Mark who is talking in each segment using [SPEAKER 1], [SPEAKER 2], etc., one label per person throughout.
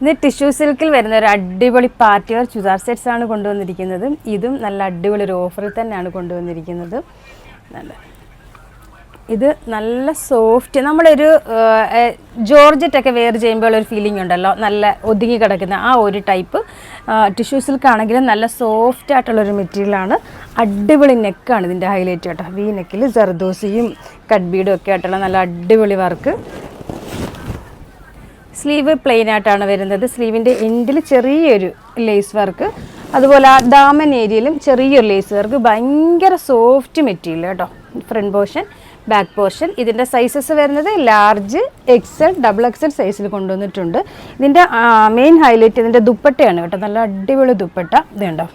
[SPEAKER 1] ഇന്ന് ടിഷ്യൂ സിൽക്കിൽ വരുന്ന ഒരു അടിപൊളി പാർട്ടി വെയർ ചുരിദാർ സെറ്റ്സ് ആണ് കൊണ്ടുവന്നിരിക്കുന്നത്. ഇതും നല്ല അടിപൊളി ഒരു ഓഫറിൽ തന്നെയാണ് കൊണ്ടുവന്നിരിക്കുന്നത്. നല്ല. ഇത് നല്ല സോഫ്റ്റ് നമ്മളൊരു ജോർജറ്റൊക്കെ വെയർ ചെയ്യുമ്പോൾ ഒരു ഫീലിംഗ് ഉണ്ടല്ലോ. നല്ല ഒതുങ്ങി കിടക്കുന്ന ആ ഒരു ടൈപ്പ് ടിഷ്യൂ സിൽക്ക് ആണെങ്കിലും നല്ല സോഫ്റ്റ് ആയിട്ടുള്ളൊരു മെറ്റീരിയലാണ് അടിപൊളി നെക്കാണ് ഇതിന്റെ ഹൈലൈറ്റ് കേട്ടോ. വി നെക്കിൽ ജർദോസിയും കട്ട് ബീഡും ഒക്കെ ആയിട്ടുള്ള നല്ല അടിപൊളി വർക്ക് സ്ലീവ് പ്ലെയിൻ ആയിട്ടാണ് വരുന്നത്. സ്ലീവിന്റെ എൻഡിൽ ചെറിയൊരു ലേസ് വർക്ക് അതുപോലെ ആ ദാമൻ ഏരിയയിലും ചെറിയൊരു ലേസ് വർക്ക് ഭയങ്കര സോഫ്റ്റ് മെറ്റീരിയൽ കേട്ടോ ഫ്രണ്ട് പോർഷൻ ബാക്ക് പോർഷൻ ഇതിന്റെ സൈസസ് വരുന്നത് ലാർജ് എക്സൽ ഡബിൾ എക്സൽ സൈസിൽ കൊണ്ടുവന്നിട്ടുണ്ട്. ഇതിന്റെ മെയിൻ ഹൈലൈറ്റ് ഇതിന്റെ ദുപ്പട്ടയാണ് കേട്ടോ. നല്ല അടിപൊളി ദുപ്പട്ട. ഇതുണ്ടോ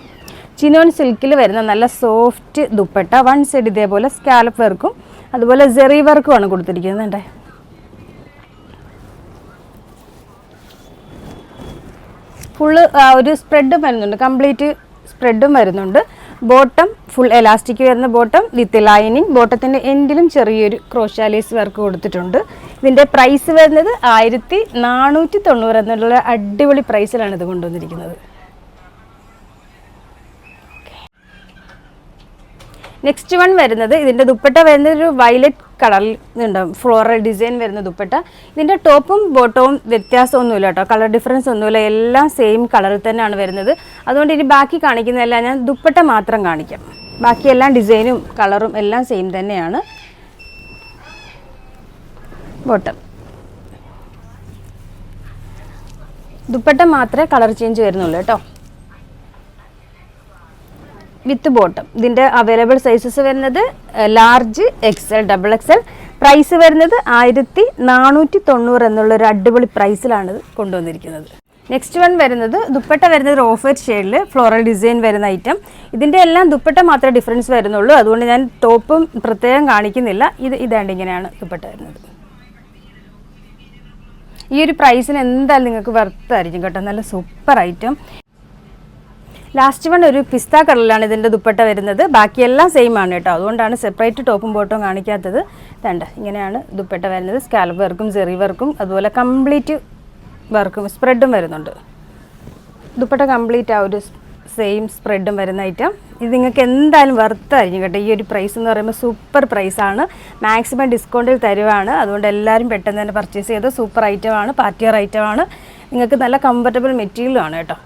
[SPEAKER 1] ചിനോൺ സിൽക്കിൽ വരുന്ന നല്ല സോഫ്റ്റ് ദുപ്പട്ട. വൺ സൈഡ് ഇതേപോലെ സ്കാലപ്പ് വർക്കും അതുപോലെ ജെറി വർക്കുമാണ് കൊടുത്തിരിക്കുന്നത് കണ്ടേ? ഫുള്ള് ഒരു സ്പ്രെഡും വരുന്നുണ്ട്. കംപ്ലീറ്റ് സ്പ്രെഡും വരുന്നുണ്ട്. ബോട്ടം ഫുൾ എലാസ്റ്റിക് വരുന്ന ബോട്ടം വിത്ത് ലൈനിങ് ബോട്ടത്തിന്റെ എൻഡിലും ചെറിയൊരു ക്രോഷാലേസ് വർക്ക് കൊടുത്തിട്ടുണ്ട്. ഇതിന്റെ പ്രൈസ് വരുന്നത് ആയിരത്തി നാനൂറ്റി തൊണ്ണൂറ് എന്നുള്ള അടിപൊളി പ്രൈസിലാണ് ഇത് കൊണ്ടുവന്നിരിക്കുന്നത്. നെക്സ്റ്റ് വൺ വരുന്നത് ഇതിന്റെ ദുപ്പട്ട വരുന്നത് ഒരു വയലറ്റ് കളറിൽ ഉണ്ടാവും ഫ്ലോറൽ ഡിസൈൻ വരുന്ന ദുപ്പട്ട. ഇതിന്റെ ടോപ്പും ബോട്ടവും വ്യത്യാസമൊന്നുമില്ല കേട്ടോ. കളർ ഡിഫറൻസ് ഒന്നുമില്ല. എല്ലാം സെയിം കളറിൽ തന്നെയാണ് വരുന്നത്. അതുകൊണ്ട് ഇനി ബാക്കി കാണിക്കുന്നതെല്ലാം ഞാൻ ദുപ്പട്ട മാത്രം കാണിക്കാം. ബാക്കി എല്ലാം ഡിസൈനും കളറും എല്ലാം സെയിം തന്നെയാണ്. ബോട്ടം ദുപ്പട്ട മാത്രമേ കളർ ചേഞ്ച് വരുന്നുള്ളൂ കേട്ടോ. With bottom. ഇതിന്റെ അവൈലബിൾ സൈസസ് വരുന്നത് large XL double XL price വരുന്നത് ആയിരത്തി നാനൂറ്റി തൊണ്ണൂറ് എന്നുള്ള ഒരു അടിപൊളി പ്രൈസിലാണ് കൊണ്ടുവന്നിരിക്കുന്നത്. നെക്സ്റ്റ് വൺ വരുന്നത് ദുപ്പട്ട വരുന്നത് ഒരു ഓഫ് ഷെയ്ഡിൽ ഫ്ലോറൽ ഡിസൈൻ വരുന്ന ഐറ്റം. ഇതിന്റെ എല്ലാം ദുപ്പട്ട മാത്രമേ ഡിഫറൻസ് വരുന്നുള്ളൂ. അതുകൊണ്ട് ഞാൻ ടോപ്പും പ്രത്യേകം കാണിക്കുന്നില്ല. ഇത് ഇതാണ്ട് ഇങ്ങനെയാണ് ദുപ്പട്ട വരുന്നത്. ഈ ഒരു പ്രൈസിന് എന്തായാലും നിങ്ങൾക്ക് വെർത്തായിരിക്കും കേട്ടോ. നല്ല സൂപ്പർ ഐറ്റം. ലാസ്റ്റ് വൺ ഒരു പിസ്ത കളറിലാണ് ഇതിന്റെ ദുപ്പട്ട വരുന്നത്. ബാക്കിയെല്ലാം സെയിം ആണ് കേട്ടോ. അതുകൊണ്ടാണ് സെപ്പറേറ്റ് ടോപ്പും ബോട്ടും കാണിക്കാത്തത്. വേണ്ട ഇങ്ങനെയാണ് ദുപ്പട്ട വരുന്നത്. സ്കാലപ്പ് വർക്കും ചെറി വർക്കും അതുപോലെ കംപ്ലീറ്റ് വർക്കും സ്പ്രെഡും വരുന്നുണ്ട്. ദുപ്പട്ട കംപ്ലീറ്റ് ആ ഒരു സെയിം സ്പ്രെഡും വരുന്ന ഐറ്റം ഇത് നിങ്ങൾക്ക് എന്തായാലും വർത്തായിരിക്കും കേട്ടോ. ഈ ഒരു പ്രൈസ് എന്ന് പറയുമ്പോൾ സൂപ്പർ പ്രൈസാണ് മാക്സിമം ഡിസ്കൗണ്ടിൽ തരുവാണ്. അതുകൊണ്ട് എല്ലാവരും പെട്ടെന്ന് തന്നെ പർച്ചേസ് ചെയ്ത് സൂപ്പർ ഐറ്റമാണ് പാർട്ടിയർ ഐറ്റമാണ് നിങ്ങൾക്ക് നല്ല കംഫർട്ടബിൾ മെറ്റീരിയലും ആണ് കേട്ടോ.